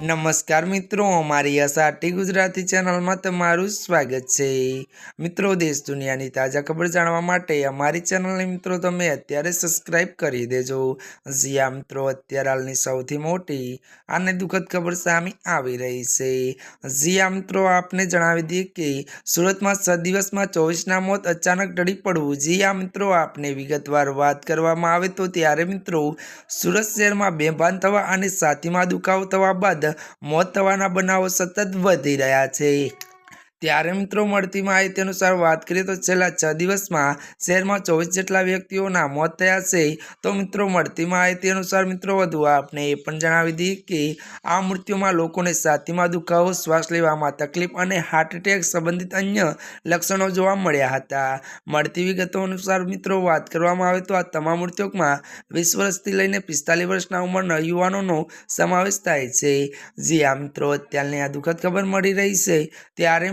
નમસ્કાર મિત્રો, અમારી અસાટી ગુજરાતી ચેનલમાં તમારું સ્વાગત છે. મિત્રો, દેશ દુનિયાની તાજા ખબર જાણવા માટે અમારી ચેનલને મિત્રો તમે અત્યારે સબસ્ક્રાઇબ કરી દેજો. જ્યાં મિત્રો, અત્યારે હાલની સૌથી મોટી અને દુઃખદ ખબર સામે આવી રહી છે. જ્યાં મિત્રો, આપને જણાવી દઈએ કે સુરતમાં છ દિવસમાં ચોવીસના મોત અચાનક ટળી પડવું. જ્યાં મિત્રો, આપને વિગતવાર વાત કરવામાં આવે તો ત્યારે મિત્રો સુરત શહેરમાં બેભાન થવા અને સાથીમાં દુખાવો થવા બાદ મોત થવાના બનાવો સતત વધી રહ્યા છે. ત્યારે મિત્રો મળતી માહિતી અનુસાર વાત કરીએ તો છેલ્લા છ દિવસમાં શહેરમાં ચોવીસ જેટલા વ્યક્તિઓના મોત થયા છે. તો મિત્રો મળતી માહિતી અનુસાર મિત્રો વધુ આપને એ પણ જણાવી દઈએ કે આ મૃત્યુમાં લોકોને છાતીમાં દુખાવો, શ્વાસ લેવામાં તકલીફ અને હાર્ટ એટેક સંબંધિત અન્ય લક્ષણો જોવા મળ્યા હતા. મળતી વિગતો અનુસાર મિત્રો વાત કરવામાં આવે તો આ તમામ મૃત્યુમાં વીસ વર્ષથી લઈને પિસ્તાલીસ વર્ષના ઉંમરના યુવાનોનો સમાવેશ થાય છે. જી આ મિત્રો, અત્યારની આ દુઃખદ ખબર મળી રહી છે. ત્યારે